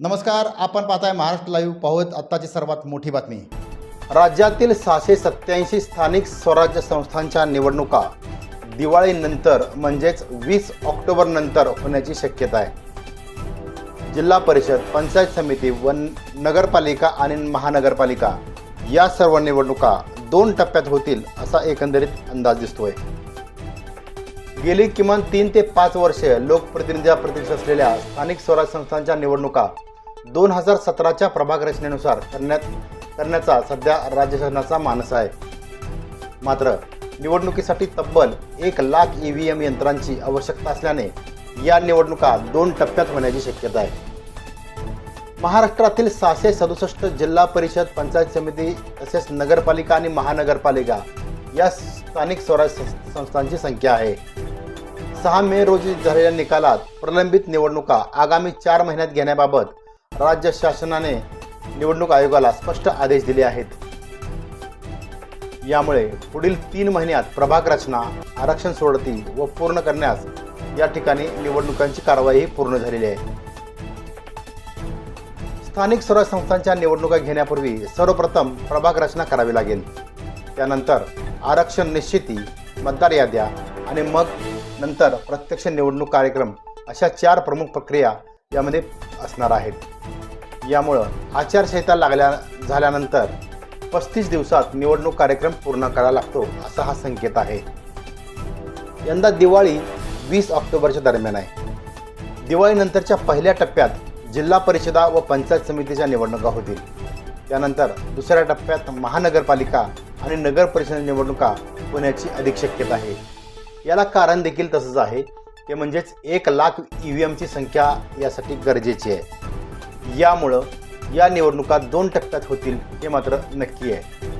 नमस्कार आपण पाहताय महाराष्ट्र लाईव्ह पाहत आत्ताची सर्वात मोठी बातमी. राज्यातील सहाशे सत्याऐंशी स्थानिक स्वराज्य संस्थांच्या निवडणुका दिवाळीनंतर म्हणजेच वीस ऑक्टोबर नंतर होण्याची शक्यता आहे. जिल्हा परिषद पंचायत समिती व नगरपालिका आणि महानगरपालिका या सर्व निवडणुका दोन टप्प्यात होतील असा एकंदरीत अंदाज दिसतोय. गेली किमान तीन ते पाच वर्षे लोकप्रतिनिधी प्रतिष्ठित असलेल्या स्थानिक स्वराज संस्थांच्या निवडणुका दोन हजार सतराच्या प्रभाग रचनेनुसार करण्यात करण्याचा सध्या राज्य शासनाचा मानस आहे. मात्र निवडणुकीसाठी तब्बल एक लाख ई व्ही एम यंत्रांची आवश्यकता असल्याने या निवडणुका दोन टप्प्यात होण्याची शक्यता आहे. महाराष्ट्रातील सहाशे सदुसष्ट जिल्हा परिषद पंचायत समिती तसेच नगरपालिका आणि महानगरपालिका या स्थानिक स्वराज्य संस्थांची संख्या आहे. सहा मे रोजी झालेल्या निकालात प्रलंबित निवडणुका आगामी चार महिन्यात घेण्याबाबत राज्य शासनाने निवडणूक आयोगाला स्पष्ट आदेश दिले आहेत. यामुळे पुढील तीन महिन्यात प्रभाग रचना आरक्षण सोडती व पूर्ण करण्यास या ठिकाणी निवडणुकांची कारवाई पूर्ण झालेली आहे. स्थानिक स्वराज्य संस्थांच्या निवडणुका घेण्यापूर्वी सर्वप्रथम प्रभाग रचना करावी लागेल. त्यानंतर आरक्षण निश्चिती मतदार याद्या आणि मग नंतर प्रत्यक्ष निवडणूक कार्यक्रम अशा चार प्रमुख प्रक्रिया यामध्ये असणार आहेत. यामुळं आचारसंहिता लागल्या झाल्यानंतर पस्तीस दिवसात निवडणूक कार्यक्रम पूर्ण करावा लागतो असा हा संकेत आहे. यंदा दिवाळी वीस ऑक्टोबरच्या दरम्यान आहे. दिवाळीनंतरच्या पहिल्या टप्प्यात जिल्हा परिषदा व पंचायत समितीच्या निवडणुका होतील. त्यानंतर दुसऱ्या टप्प्यात महानगरपालिका आणि नगर परिषद निवडणुका होण्याची अधिक शक्यता आहे. याला कारण देखील तसंच आहे ते म्हणजेच एक लाख ई व्ही एमची संख्या यासाठी गरजेची आहे. यामुळं या निवडणुका दोन टप्प्यात होतील हे मात्र नक्की आहे.